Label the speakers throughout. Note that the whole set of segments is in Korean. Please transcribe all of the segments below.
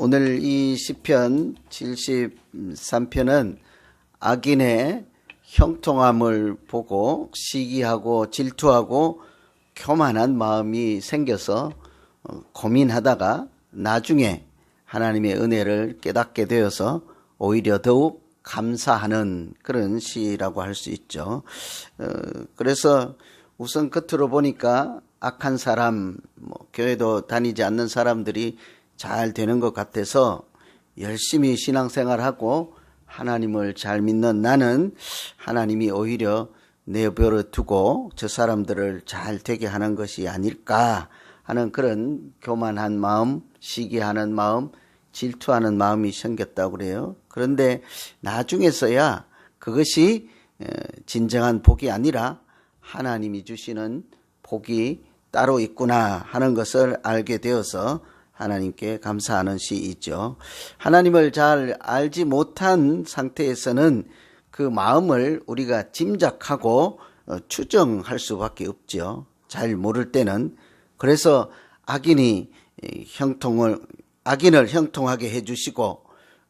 Speaker 1: 오늘 이 시편 73편은 악인의 형통함을 보고 시기하고 질투하고 교만한 마음이 생겨서 어, 고민하다가 나중에 하나님의 은혜를 깨닫게 되어서 오히려 더욱 감사하는 그런 시라고 할 수 있죠. 어, 그래서 우선 겉으로 보니까 악한 사람, 뭐 교회도 다니지 않는 사람들이 잘 되는 것 같아서 열심히 신앙생활하고 하나님을 잘 믿는 나는 하나님이 오히려 내버려 두고 저 사람들을 잘 되게 하는 것이 아닐까 하는 그런 교만한 마음, 시기하는 마음, 질투하는 마음이 생겼다고 그래요. 그런데 나중에서야 그것이 진정한 복이 아니라 하나님이 주시는 복이 따로 있구나 하는 것을 알게 되어서 하나님께 감사하는 시이죠. 하나님을 잘 알지 못한 상태에서는 그 마음을 우리가 짐작하고 어, 추정할 수밖에 없죠. 잘 모를 때는 그래서 악인이 형통을 악인을 형통하게 해주시고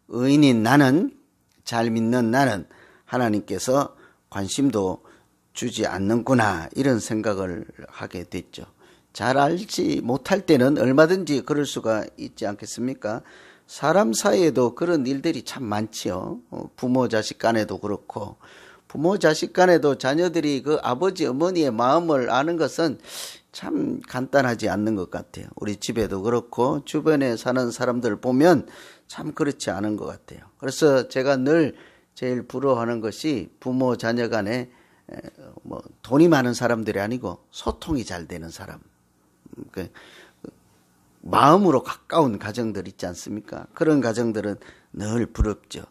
Speaker 1: 의인인 나는 잘 믿는 나는 하나님께서 관심도 주지 않는구나 이런 생각을 하게 됐죠. 잘 알지 못할 때는 얼마든지 그럴 수가 있지 않겠습니까? 사람 사이에도 그런 일들이 참 많지요. 어, 부모 자식 간에도 그렇고 부모 자식 간에도 자녀들이 그 아버지 어머니의 마음을 아는 것은 참 간단하지 않는 것 같아요. 우리 집에도 그렇고 주변에 사는 사람들 보면 참 그렇지 않은 것 같아요. 그래서 제가 늘 제일 부러워하는 것이 부모 자녀 간에 뭐 돈이 많은 사람들이 아니고 소통이 잘 되는 사람. 그 마음으로 가까운 가정들 있지 않습니까? 그런 가정들은 늘 부럽죠.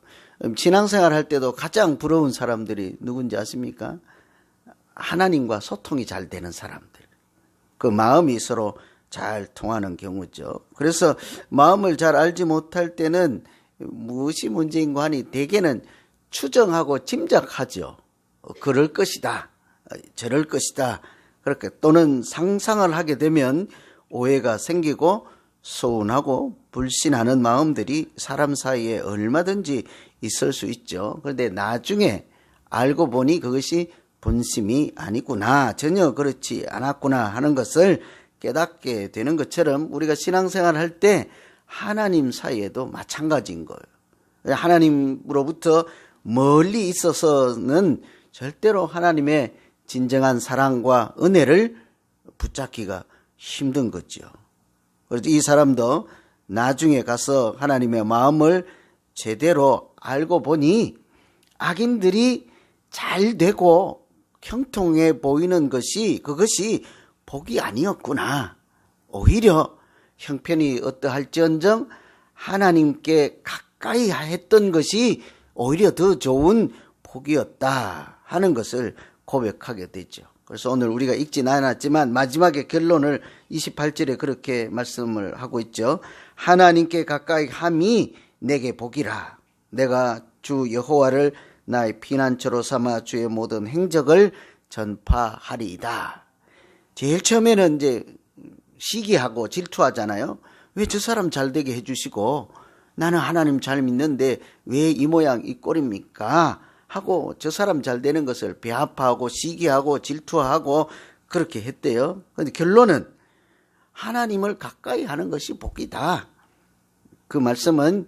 Speaker 1: 신앙생활 할 때도 가장 부러운 사람들이 누군지 아십니까? 하나님과 소통이 잘 되는 사람들. 그 마음이 서로 잘 통하는 경우죠. 그래서 마음을 잘 알지 못할 때는 무엇이 문제인가 하니 대개는 추정하고 짐작하죠. 그럴 것이다. 저럴 것이다. 그렇게 또는 상상을 하게 되면 오해가 생기고 소운하고 불신하는 마음들이 사람 사이에 얼마든지 있을 수 있죠. 그런데 나중에 알고 보니 그것이 본심이 아니구나, 전혀 그렇지 않았구나 하는 것을 깨닫게 되는 것처럼 우리가 신앙생활 할 때 하나님 사이에도 마찬가지인 거예요. 하나님으로부터 멀리 있어서는 절대로 하나님의 진정한 사랑과 은혜를 붙잡기가 힘든 거죠. 그래서 이 사람도 나중에 가서 하나님의 마음을 제대로 알고 보니 악인들이 잘 되고 형통해 보이는 것이 그것이 복이 아니었구나. 오히려 형편이 어떠할지언정 하나님께 가까이 했던 것이 오히려 더 좋은 복이었다 하는 것을 고백하게 되죠. 그래서 오늘 우리가 읽진 않았지만 마지막에 결론을 28절에 그렇게 말씀을 하고 있죠. 하나님께 가까이 함이 내게 복이라. 내가 주 여호와를 나의 피난처로 삼아 주의 모든 행적을 전파하리이다. 제일 처음에는 이제 시기하고 질투하잖아요. 왜 저 사람 잘 되게 해주시고 나는 하나님 잘 믿는데 왜 이 모양 이 꼴입니까? 하고 저 사람 잘 되는 것을 배아파하고 시기하고 질투하고 그렇게 했대요. 근데 결론은 하나님을 가까이 하는 것이 복이다. 그 말씀은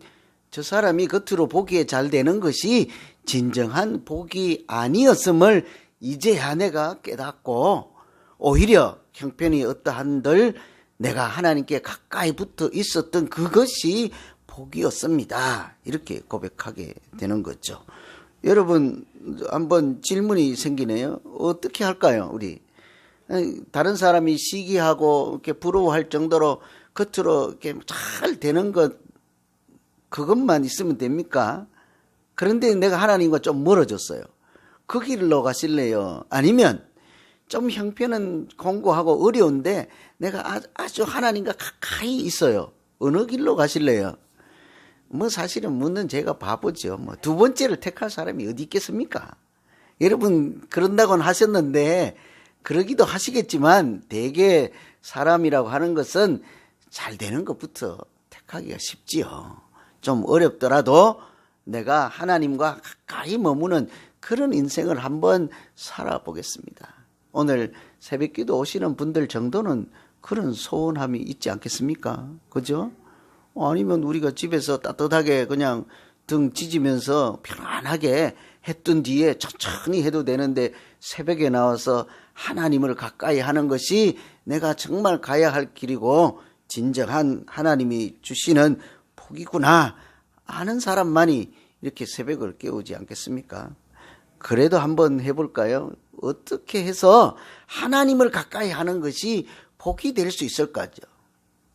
Speaker 1: 저 사람이 겉으로 보기에 잘 되는 것이 진정한 복이 아니었음을 이제야 내가 깨닫고 오히려 형편이 어떠한들 내가 하나님께 가까이 붙어 있었던 그것이 복이었습니다. 이렇게 고백하게 되는 거죠. 여러분 한번 질문이 생기네요. 어떻게 할까요, 우리? 다른 사람이 시기하고 이렇게 부러워할 정도로 겉으로 이렇게 잘 되는 것 그것만 있으면 됩니까? 그런데 내가 하나님과 좀 멀어졌어요. 그 길로 가실래요? 아니면 좀 형편은 공고하고 어려운데 내가 아주 하나님과 가까이 있어요. 어느 길로 가실래요? 뭐 사실은 묻는 제가 바보죠. 뭐 두 번째를 택할 사람이 어디 있겠습니까? 여러분 그런다고는 하셨는데 그러기도 하시겠지만 대개 사람이라고 하는 것은 잘 되는 것부터 가기가 쉽지요. 좀 어렵더라도 내가 하나님과 가까이 머무는 그런 인생을 한번 살아보겠습니다. 오늘 새벽 기도 오시는 분들 정도는 그런 소원함이 있지 않겠습니까? 그죠? 아니면 우리가 집에서 따뜻하게 그냥 등 찢으면서 편안하게 했던 뒤에 천천히 해도 되는데 새벽에 나와서 하나님을 가까이 하는 것이 내가 정말 가야 할 길이고 진정한 하나님이 주시는 복이구나 아는 사람만이 이렇게 새벽을 깨우지 않겠습니까? 그래도 한번 해볼까요? 어떻게 해서 하나님을 가까이 하는 것이 복이 될 수 있을까죠?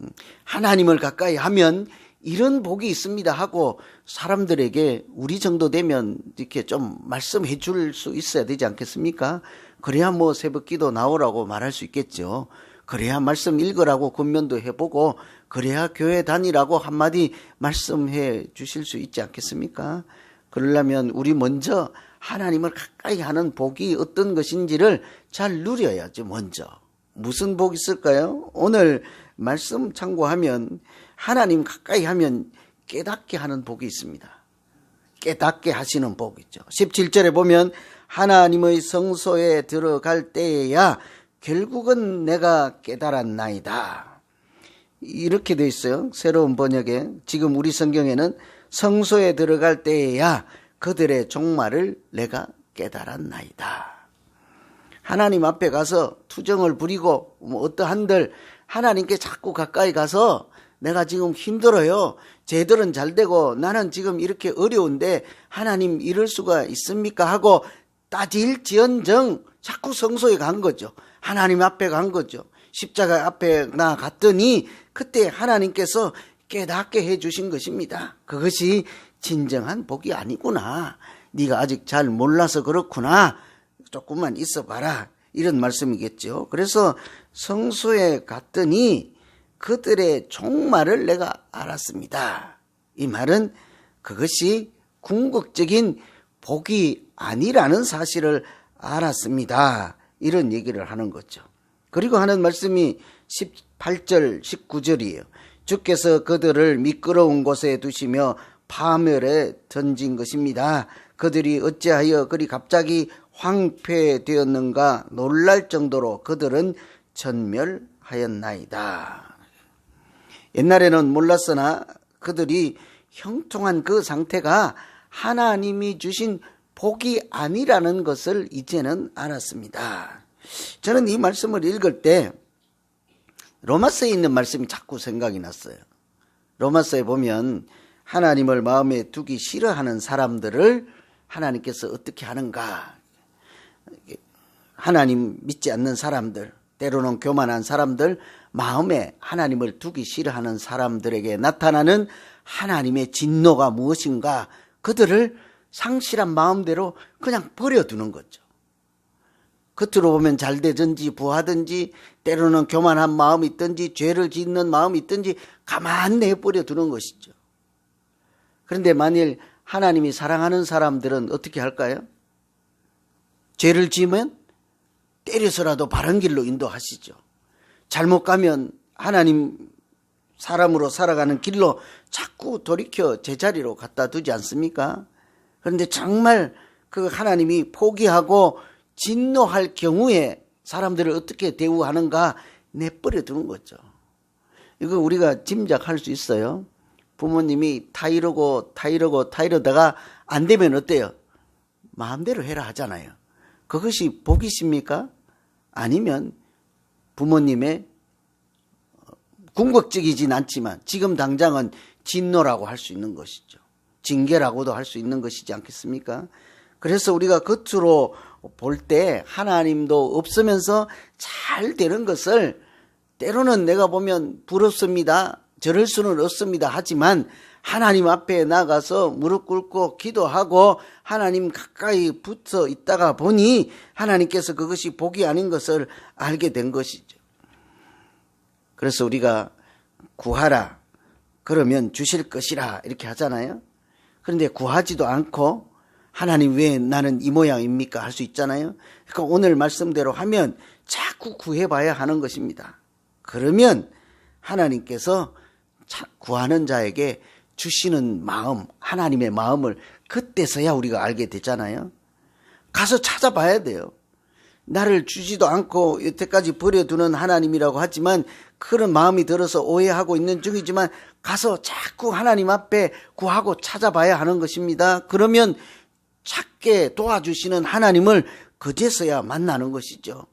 Speaker 1: 음, 하나님을 가까이 하면 이런 복이 있습니다 하고 사람들에게 우리 정도 되면 이렇게 좀 말씀해 줄 수 있어야 되지 않겠습니까? 그래야 뭐 새벽 기도 나오라고 말할 수 있겠죠. 그래야 말씀 읽으라고 군면도 해보고 그래야 교회 다니라고 한마디 말씀해 주실 수 있지 않겠습니까? 그러려면 우리 먼저 하나님을 가까이 하는 복이 어떤 것인지를 잘 누려야죠, 먼저. 무슨 복이 있을까요? 오늘 말씀 참고하면 하나님 가까이 하면 깨닫게 하는 복이 있습니다. 깨닫게 하시는 복이 있죠. 17절에 보면 하나님의 성소에 들어갈 때에야 결국은 내가 깨달았나이다. 이렇게 돼 있어요. 새로운 번역에. 지금 우리 성경에는 성소에 들어갈 때에야 그들의 종말을 내가 깨달았나이다. 하나님 앞에 가서 투정을 부리고 뭐 어떠한들 하나님께 자꾸 가까이 가서 내가 지금 힘들어요. 쟤들은 잘 되고 나는 지금 이렇게 어려운데 하나님 이럴 수가 있습니까? 하고 따질지언정 자꾸 성소에 간 거죠. 하나님 앞에 간 거죠. 십자가 앞에 나갔더니 그때 하나님께서 깨닫게 해 주신 것입니다. 그것이 진정한 복이 아니구나. 네가 아직 잘 몰라서 그렇구나. 조금만 있어 봐라. 이런 말씀이겠죠. 그래서 성소에 갔더니 그들의 종말을 내가 알았습니다. 이 말은 그것이 궁극적인 복이 아니라는 사실을 알았습니다. 이런 얘기를 하는 거죠. 그리고 하는 말씀이 18절, 19절이에요. 주께서 그들을 미끄러운 곳에 두시며 파멸에 던진 것입니다. 그들이 어찌하여 그리 갑자기 황폐되었는가 놀랄 정도로 그들은 전멸하였나이다. 옛날에는 몰랐으나 그들이 형통한 그 상태가 하나님이 주신 복이 아니라는 것을 이제는 알았습니다. 저는 이 말씀을 읽을 때 로마서에 있는 말씀이 자꾸 생각이 났어요. 로마서에 보면 하나님을 마음에 두기 싫어하는 사람들을 하나님께서 어떻게 하는가. 하나님 믿지 않는 사람들, 때로는 교만한 사람들, 마음에 하나님을 두기 싫어하는 사람들에게 나타나는 하나님의 진노가 무엇인가, 그들을 상실한 마음대로 그냥 버려두는 거죠. 겉으로 보면 잘 되든지 부하든지 때로는 교만한 마음이 있든지 죄를 짓는 마음이 있든지 가만 내버려 두는 것이죠. 그런데 만일 하나님이 사랑하는 사람들은 어떻게 할까요? 죄를 지으면 때려서라도 바른 길로 인도하시죠. 잘못 가면 하나님 사람으로 살아가는 길로 자꾸 돌이켜 제자리로 갖다 두지 않습니까? 그런데 정말 그 하나님이 포기하고 진노할 경우에 사람들을 어떻게 대우하는가 내버려 두는 거죠. 이거 우리가 짐작할 수 있어요. 부모님이 타이르고 타이르고 타이르다가 안 되면 어때요? 마음대로 해라 하잖아요. 그것이 복이십니까? 아니면 부모님의 궁극적이진 않지만 지금 당장은 진노라고 할 수 있는 것이죠. 징계라고도 할 수 있는 것이지 않겠습니까? 그래서 우리가 겉으로 볼 때 하나님도 없으면서 잘 되는 것을 때로는 내가 보면 부럽습니다. 저럴 수는 없습니다. 하지만 하나님 앞에 나가서 무릎 꿇고 기도하고 하나님 가까이 붙어 있다가 보니 하나님께서 그것이 복이 아닌 것을 알게 된 것이죠. 그래서 우리가 구하라. 그러면 주실 것이라. 이렇게 하잖아요. 그런데 구하지도 않고 하나님 왜 나는 이 모양입니까? 할 수 있잖아요. 그러니까 오늘 말씀대로 하면 자꾸 구해봐야 하는 것입니다. 그러면 하나님께서 차- 구하는 자에게 주시는 마음, 하나님의 마음을 그때서야 우리가 알게 되잖아요. 가서 찾아봐야 돼요. 나를 주지도 않고 여태까지 버려두는 하나님이라고 하지만 그런 마음이 들어서 오해하고 있는 중이지만 가서 자꾸 하나님 앞에 구하고 찾아봐야 하는 것입니다. 그러면 찾게 도와주시는 하나님을 그제서야 만나는 것이죠.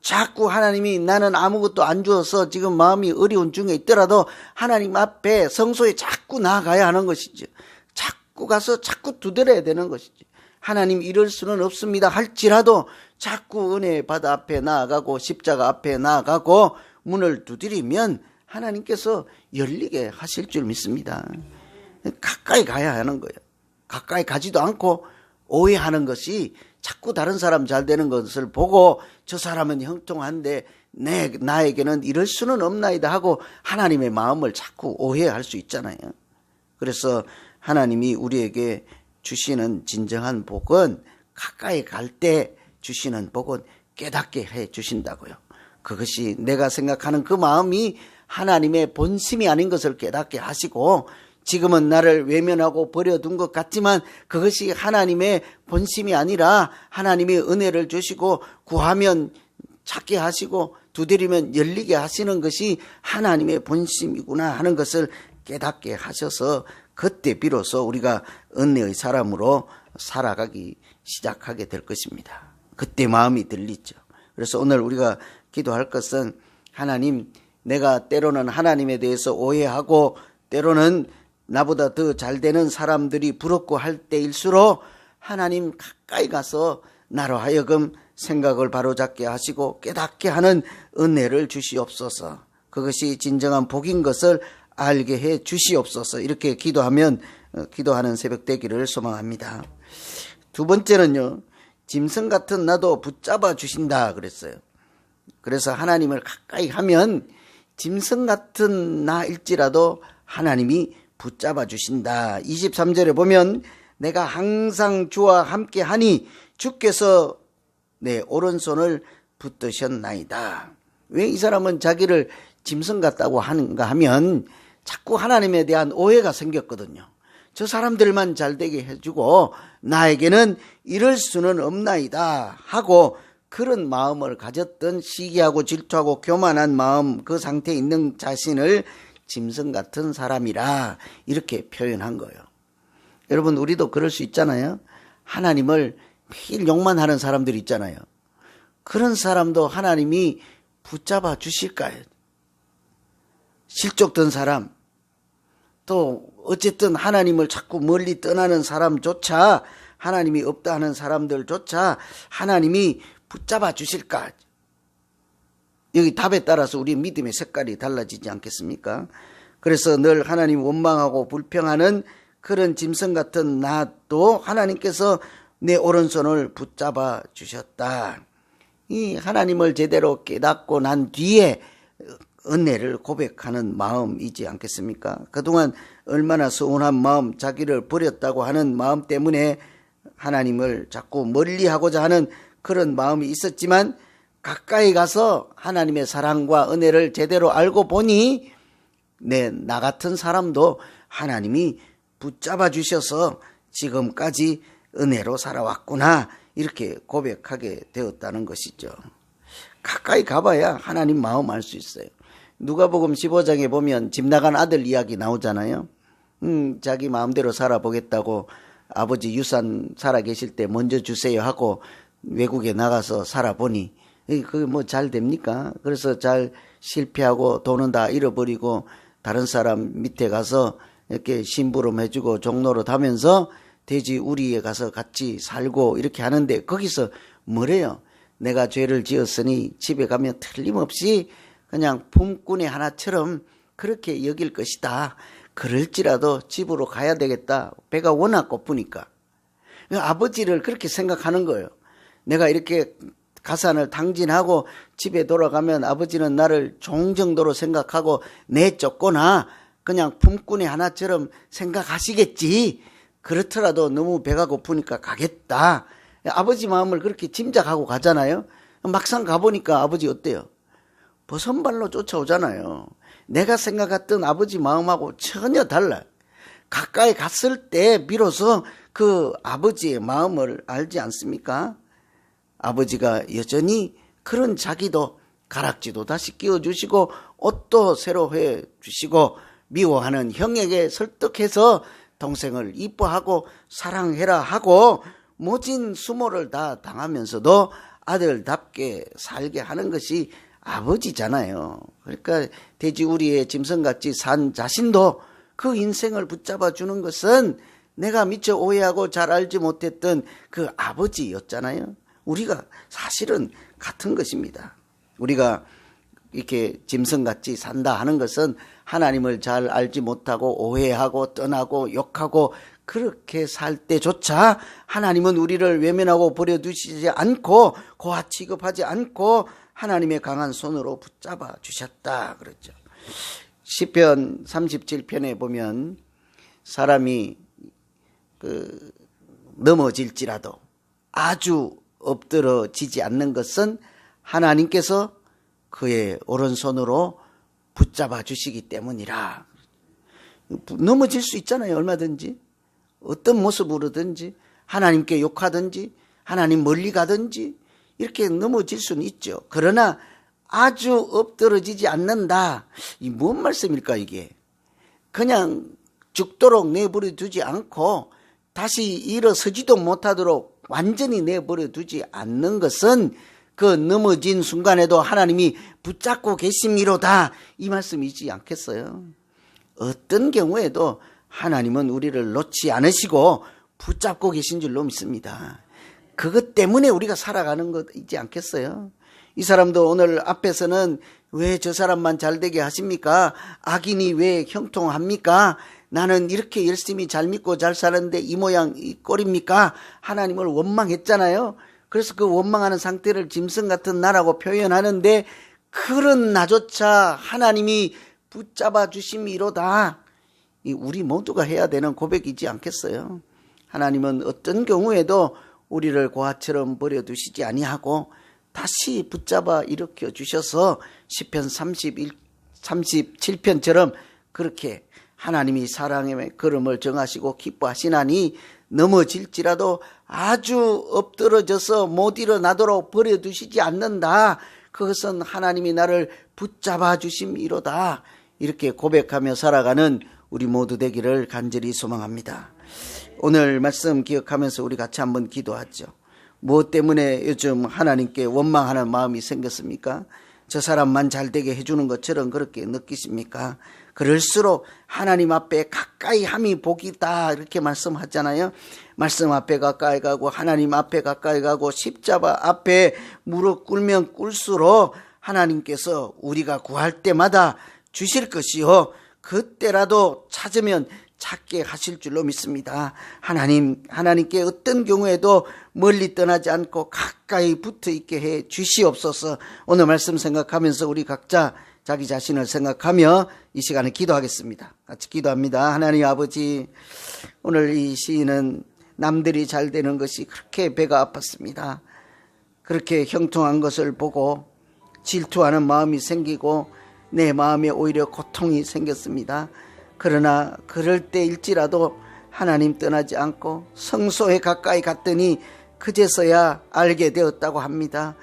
Speaker 1: 자꾸 하나님이 나는 아무것도 안 주어서 지금 마음이 어려운 중에 있더라도 하나님 앞에 성소에 자꾸 나아가야 하는 것이죠. 자꾸 가서 자꾸 두드려야 되는 것이지. 하나님 이럴 수는 없습니다 할지라도 자꾸 은혜 바다 앞에 나아가고 십자가 앞에 나아가고 문을 두드리면 하나님께서 열리게 하실 줄 믿습니다. 가까이 가야 하는 거예요. 가까이 가지도 않고 오해하는 것이 자꾸 다른 사람 잘 되는 것을 보고 저 사람은 형통한데 내 나에게는 이럴 수는 없나이다 하고 하나님의 마음을 자꾸 오해할 수 있잖아요. 그래서 하나님이 우리에게 주시는 진정한 복은 가까이 갈 때 주시는 복은 깨닫게 해 주신다고요. 그것이 내가 생각하는 그 마음이 하나님의 본심이 아닌 것을 깨닫게 하시고 지금은 나를 외면하고 버려둔 것 같지만 그것이 하나님의 본심이 아니라 하나님의 은혜를 주시고 구하면 찾게 하시고 두드리면 열리게 하시는 것이 하나님의 본심이구나 하는 것을 깨닫게 하셔서 그때 비로소 우리가 은혜의 사람으로 살아가기 시작하게 될 것입니다. 그때 마음이 들리죠. 그래서 오늘 우리가 기도할 것은 하나님 내가 때로는 하나님에 대해서 오해하고 때로는 나보다 더 잘 되는 사람들이 부럽고 할 때일수록 하나님 가까이 가서 나로 하여금 생각을 바로잡게 하시고 깨닫게 하는 은혜를 주시옵소서. 그것이 진정한 복인 것을 알게 해 주시옵소서. 이렇게 기도하면 어, 기도하는 새벽 되기를 소망합니다. 두 번째는요. 짐승 같은 나도 붙잡아 주신다 그랬어요. 그래서 하나님을 가까이 하면 짐승 같은 나일지라도 하나님이 붙잡아 주신다. 23절에 보면 내가 항상 주와 함께 하니 주께서 내 오른손을 붙드셨나이다. 왜 이 사람은 자기를 짐승 같다고 하는가 하면 자꾸 하나님에 대한 오해가 생겼거든요. 저 사람들만 잘 되게 해주고 나에게는 이럴 수는 없나이다 하고 그런 마음을 가졌던 시기하고 질투하고 교만한 마음 그 상태에 있는 자신을 짐승 같은 사람이라 이렇게 표현한 거예요. 여러분 우리도 그럴 수 있잖아요. 하나님을 매일 욕만 하는 사람들 있잖아요. 그런 사람도 하나님이 붙잡아 주실까요? 실족된 사람, 또 어쨌든 하나님을 자꾸 멀리 떠나는 사람조차 하나님이 없다 하는 사람들조차 하나님이 붙잡아 주실까? 여기 답에 따라서 우리 믿음의 색깔이 달라지지 않겠습니까? 그래서 늘 하나님 원망하고 불평하는 그런 짐승 같은 나도 하나님께서 내 오른손을 붙잡아 주셨다. 이 하나님을 제대로 깨닫고 난 뒤에 은혜를 고백하는 마음이지 않겠습니까? 그동안 얼마나 서운한 마음, 자기를 버렸다고 하는 마음 때문에 하나님을 자꾸 멀리 하고자 하는 그런 마음이 있었지만 가까이 가서 하나님의 사랑과 은혜를 제대로 알고 보니 내 나 같은 사람도 하나님이 붙잡아 주셔서 지금까지 은혜로 살아왔구나 이렇게 고백하게 되었다는 것이죠. 가까이 가봐야 하나님 마음 알 수 있어요. 누가복음 15장에 보면 집 나간 아들 이야기 나오잖아요. 음, 자기 마음대로 살아보겠다고 아버지 유산 살아 계실 때 먼저 주세요 하고 외국에 나가서 살아보니 그게 뭐 잘 됩니까? 그래서 잘 실패하고 돈은 다 잃어버리고 다른 사람 밑에 가서 이렇게 심부름 해주고 종로로 다면서 돼지 우리에 가서 같이 살고 이렇게 하는데 거기서 뭐래요? 내가 죄를 지었으니 집에 가면 틀림없이 그냥 품꾼의 하나처럼 그렇게 여길 것이다. 그럴지라도 집으로 가야 되겠다. 배가 워낙 고프니까. 아버지를 그렇게 생각하는 거예요. 내가 이렇게 가산을 당진하고 집에 돌아가면 아버지는 나를 종 정도로 생각하고 내쫓거나 그냥 품꾼의 하나처럼 생각하시겠지. 그렇더라도 너무 배가 고프니까 가겠다. 아버지 마음을 그렇게 짐작하고 가잖아요. 막상 가보니까 아버지 어때요? 버선발로 쫓아오잖아요. 내가 생각했던 아버지 마음하고 전혀 달라. 가까이 갔을 때 비로소 그 아버지의 마음을 알지 않습니까? 아버지가 여전히 그런 자기도 가락지도 다시 끼워주시고 옷도 새로 해 주시고 미워하는 형에게 설득해서 동생을 이뻐하고 사랑해라 하고 모진 수모를 다 당하면서도 아들답게 살게 하는 것이 아버지잖아요. 그러니까 돼지우리의 짐승같이 산 자신도 그 인생을 붙잡아 주는 것은 내가 미처 오해하고 잘 알지 못했던 그 아버지였잖아요. 우리가 사실은 같은 것입니다. 우리가 이렇게 짐승같이 산다 하는 것은 하나님을 잘 알지 못하고 오해하고 떠나고 욕하고 그렇게 살 때조차 하나님은 우리를 외면하고 버려두시지 않고 고아 취급하지 않고 하나님의 강한 손으로 붙잡아 주셨다 그랬죠. 시편 37편에 보면 사람이 그 넘어질지라도 아주 엎드러지지 않는 것은 하나님께서 그의 오른손으로 붙잡아 주시기 때문이라. 넘어질 수 있잖아요, 얼마든지. 어떤 모습으로든지, 하나님께 욕하든지, 하나님 멀리 가든지, 이렇게 넘어질 수는 있죠. 그러나 아주 엎드러지지 않는다. 이 뭔 말씀일까, 이게? 그냥 죽도록 내버려 두지 않고 다시 일어서지도 못하도록 완전히 내버려 두지 않는 것은 그 넘어진 순간에도 하나님이 붙잡고 계심이로다. 이 말씀이지 않겠어요? 어떤 경우에도 하나님은 우리를 놓지 않으시고 붙잡고 계신 줄로 믿습니다. 그것 때문에 우리가 살아가는 것이지 않겠어요? 이 사람도 오늘 앞에서는 왜 저 사람만 잘 되게 하십니까? 악인이 왜 형통합니까? 나는 이렇게 열심히 잘 믿고 잘 사는데 이 모양 이 꼴입니까? 하나님을 원망했잖아요. 그래서 그 원망하는 상태를 짐승 같은 나라고 표현하는데 그런 나조차 하나님이 붙잡아 주심이로다. 우리 모두가 해야 되는 고백이지 않겠어요? 하나님은 어떤 경우에도 우리를 고아처럼 버려두시지 아니하고 다시 붙잡아 일으켜 주셔서 시편 31 37편처럼 그렇게 하나님이 사랑의 걸음을 정하시고 기뻐하시나니 넘어질지라도 아주 엎드러져서 못 일어나도록 버려두시지 않는다. 그것은 하나님이 나를 붙잡아 주심이로다. 이렇게 고백하며 살아가는 우리 모두 되기를 간절히 소망합니다. 오늘 말씀 기억하면서 우리 같이 한번 기도하죠. 무엇 때문에 요즘 하나님께 원망하는 마음이 생겼습니까? 저 사람만 잘 되게 해주는 것처럼 그렇게 느끼십니까? 그럴수록 하나님 앞에 가까이 함이 복이다 이렇게 말씀하잖아요. 말씀 앞에 가까이 가고 하나님 앞에 가까이 가고 십자가 앞에 무릎 꿇면 꿇수록 하나님께서 우리가 구할 때마다 주실 것이요 그때라도 찾으면 찾게 하실 줄로 믿습니다. 하나님, 하나님께 어떤 경우에도 멀리 떠나지 않고 가까이 붙어 있게 해 주시옵소서. 오늘 말씀 생각하면서 우리 각자 자기 자신을 생각하며 이 시간에 기도하겠습니다. 같이 기도합니다. 하나님 아버지, 오늘 이 시인은 남들이 잘 되는 것이 그렇게 배가 아팠습니다. 그렇게 형통한 것을 보고 질투하는 마음이 생기고 내 마음에 오히려 고통이 생겼습니다. 그러나 그럴 때일지라도 하나님 떠나지 않고 성소에 가까이 갔더니 그제서야 알게 되었다고 합니다.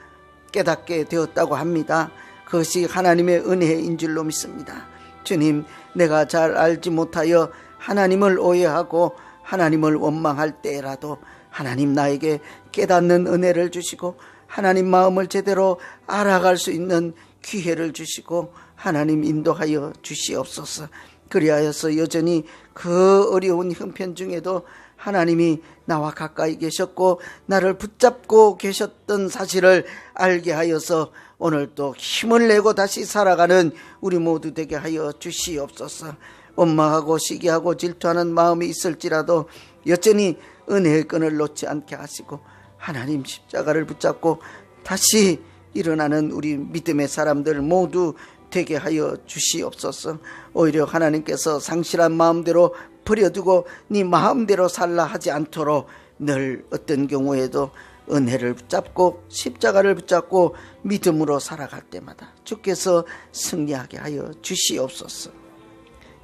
Speaker 1: 깨닫게 되었다고 합니다. 그것이 하나님의 은혜인 줄로 믿습니다. 주님, 내가 잘 알지 못하여 하나님을 오해하고 하나님을 원망할 때라도 하나님 나에게 깨닫는 은혜를 주시고 하나님 마음을 제대로 알아갈 수 있는 기회를 주시고 하나님 인도하여 주시옵소서. 그리하여서 여전히 그 어려운 형편 중에도 하나님이 나와 가까이 계셨고 나를 붙잡고 계셨던 사실을 알게 하여서 오늘 또 힘을 내고 다시 살아가는 우리 모두 되게 하여 주시옵소서. 원망하고 시기하고 질투하는 마음이 있을지라도 여전히 은혜의 끈을 놓지 않게 하시고 하나님 십자가를 붙잡고 다시 일어나는 우리 믿음의 사람들 모두 되게 하여 주시옵소서. 오히려 하나님께서 상실한 마음대로 버려두고 네 마음대로 살라 하지 않도록 늘 어떤 경우에도 은혜를 붙잡고 십자가를 붙잡고 믿음으로 살아갈 때마다 주께서 승리하게 하여 주시옵소서.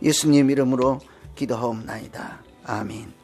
Speaker 1: 예수님 이름으로 기도하옵나이다. 아멘.